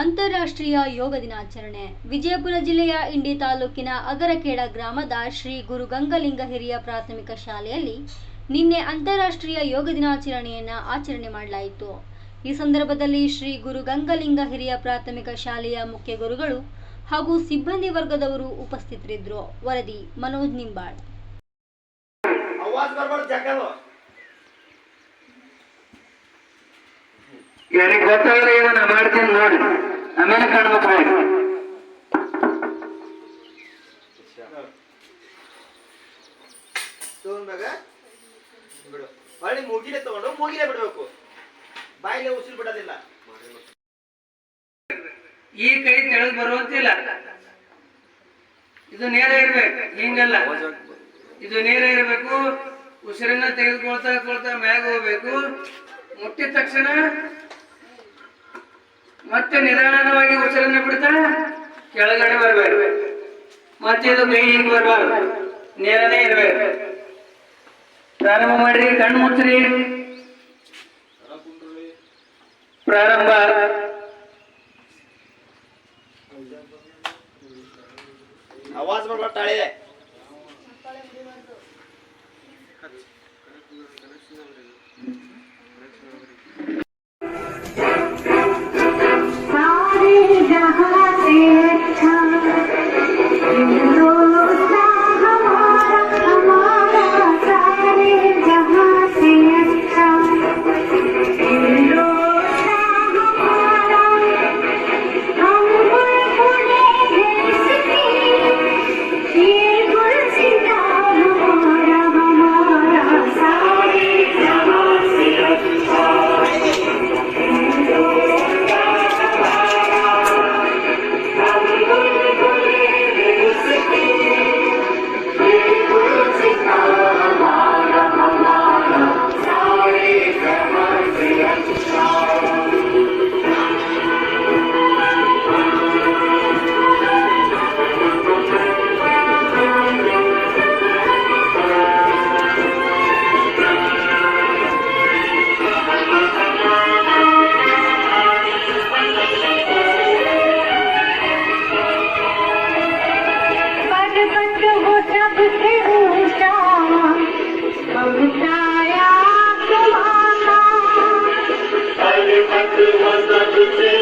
ಅಂತಾರಾಷ್ಟ್ರೀಯ ಯೋಗ ದಿನಾಚರಣೆ. ವಿಜಯಪುರ ಜಿಲ್ಲೆಯ ಇಂಡಿ ತಾಲೂಕಿನ ಅಗರಕೇಡ ಗ್ರಾಮದ ಶ್ರೀ ಗುರು ಗಂಗಲಿಂಗ ಹಿರಿಯ ಪ್ರಾಥಮಿಕ ಶಾಲೆಯಲ್ಲಿ ನಿನ್ನೆ ಅಂತಾರಾಷ್ಟ್ರೀಯ ಯೋಗ ದಿನಾಚರಣೆಯನ್ನು ಆಚರಣೆ ಮಾಡಲಾಯಿತು. ಈ ಸಂದರ್ಭದಲ್ಲಿ ಶ್ರೀ ಗುರು ಗಂಗಲಿಂಗ ಹಿರಿಯ ಪ್ರಾಥಮಿಕ ಶಾಲೆಯ ಮುಖ್ಯ ಗುರುಗಳು ಹಾಗೂ ಸಿಬ್ಬಂದಿ ವರ್ಗದವರು ಉಪಸ್ಥಿತರಿದ್ದರು. ವರದಿ ಮನೋಜ್ ನಿಂಬಾಳ್. ಮಾಡ್ತಾ ನೋಡಿ. ಆಮೇಲೆ ಕಾಣ್ಬೇಕು ಬಿಡಬೇಕು. ಬಿಡೋದಿಲ್ಲ. ಈ ಕೈ ತೆಳಗ್ ಬರುವಂತಿಲ್ಲ. ಇದು ನೇರ ಇರ್ಬೇಕು. ಹಿಂಗಲ್ಲ. ಇದು ನೇರ ಇರಬೇಕು. ಉಸಿರನ್ನ ತೆಗೆದುಕೊಳ್ತಾ ಕೊಳ್ತಾ ಮ್ಯಾಗ ಹೋಗ್ಬೇಕು. ಮುಟ್ಟಿದ ತಕ್ಷಣ ಮತ್ತೆ ನಿಧಾನವಾಗಿ ಉಸಿರನ್ನ ಬಿಡ್ತಾ ಕೆಳಗಡೆ ಬರ್ಬೇಕು ಮತ್ತೆ ಇದು ಕೈ ಹಿಂಗ್ ಬರ್ಬಾರ್ದು ನೇರನೇ ಇರ್ಬೇಕು ಪ್ರಾರಂಭ ಮಾಡ್ರಿ ಕಣ್ಣು ಮುಚ್ಚ್ರಿ ಪ್ರಾರಂಭ आवाज बरोबर टाळे Happy was the victory.